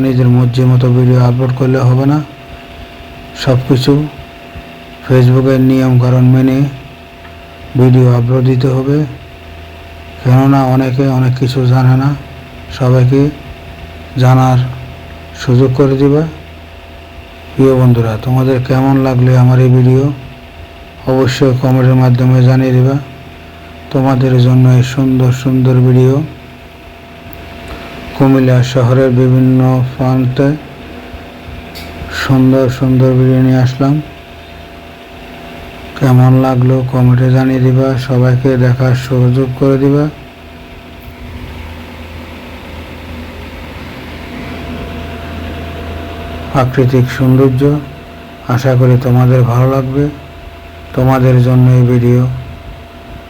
নিজের মর্জি মতো ভিডিও আপলোড করলে হবে না। সব কিছু ফেসবুকের নিয়মকানুন মেনে ভিডিও আপলোড দিতে হবে। কেননা অনেকে অনেক কিছু জানে না। সবাইকে জানার সুযোগ করে দিবা। প্রিয় বন্ধুরা, তোমাদের কেমন লাগলে আমার এই ভিডিও অবশ্যই কমেন্টের মাধ্যমে জানিয়ে দিবা। তোমাদের জন্য এই সুন্দর সুন্দর ভিডিও কুমিল্লা শহরের বিভিন্ন প্রান্তে সুন্দর সুন্দর নিয়ে আসলাম। কেমন লাগল কমেন্টে জানিয়ে দিবা, সবাইকে দেখার সুযোগ করে দিবা। প্রাকৃতিক সৌন্দর্য, আশা করি তোমাদের ভালো লাগবে। তোমাদের জন্য এই ভিডিও।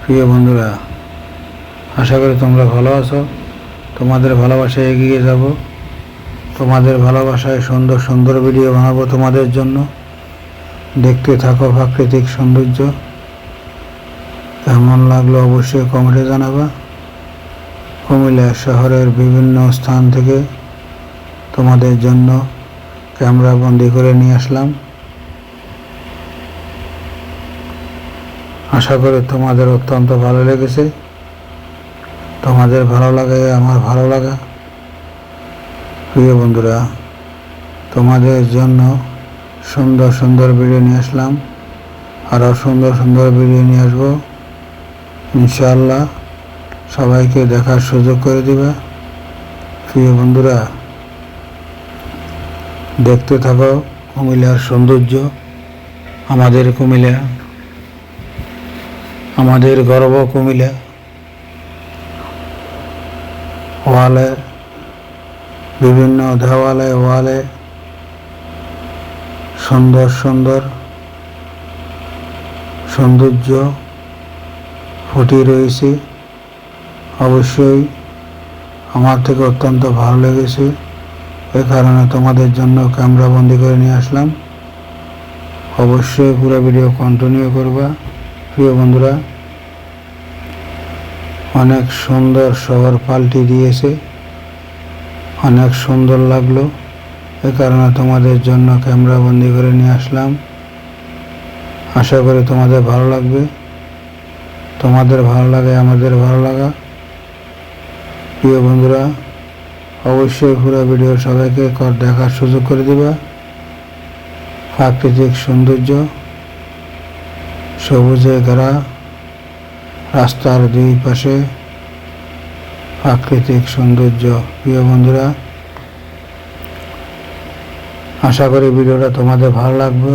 প্রিয় বন্ধুরা, আশা করি তোমরা ভালো আছো। তোমাদের ভালোবাসায় এগিয়ে যাব। তোমাদের ভালোবাসায় সুন্দর সুন্দর ভিডিও বানাবো তোমাদের জন্য। দেখতে থাকো প্রাকৃতিক সৌন্দর্য। কেমন লাগল অবশ্যই কমেন্টে জানাবা। কুমিল্লা শহরের বিভিন্ন স্থান থেকে তোমাদের জন্য ক্যামেরা বন্দি করে নিয়ে আসলাম। আশা করি তোমাদের অত্যন্ত ভালো লেগেছে। তোমাদের ভালো লাগে, আমার ভালো লাগা। প্রিয় বন্ধুরা, তোমাদের জন্য সুন্দর সুন্দর ভিডিও নিয়ে আসলাম। আরও সুন্দর সুন্দর ভিডিও নিয়ে আসব। ইনশাআল্লাহ সবাইকে দেখার সুযোগ করে দিবে। প্রিয় বন্ধুরা, দেখতে থাকো কুমিল্লার সৌন্দর্য, আমাদের কুমিল্লা, আমাদের গর্ব কুমিল্লা। ওয়ালে, বিভিন্ন দেওয়ালে ওয়ালে, সুন্দর সুন্দর সৌন্দর্য ফুটিয়ে রয়েছে। অবশ্যই আমার থেকে অত্যন্ত ভালো লেগেছে। এ কারণে তোমাদের জন্য ক্যামেরা বন্দি করে নিয়ে আসলাম। অবশ্যই পুরো ভিডিও কন্টিনিউ করবা। প্রিয় বন্ধুরা অনেক সুন্দর শহর পাল্টি দিয়েছে। অনেক সুন্দর লাগল। এ কারণে তোমাদের জন্য ক্যামেরা বন্দি করে নিয়ে আসলাম। আশা করি তোমাদের ভালো লাগবে। তোমাদের ভালো লাগে, আমাদের ভালো লাগা। প্রিয় বন্ধুরা, অবশ্যই পুরো ভিডিও সবাইকে কর দেখার সুযোগ করে দিবা। প্রাকৃতিক সৌন্দর্য, সবুজে ঘেরা রাস্তার দুই পাশে প্রাকৃতিক সৌন্দর্য। প্রিয় বন্ধুরা আশা করি ভিডিওটা তোমাদের ভালো লাগবে।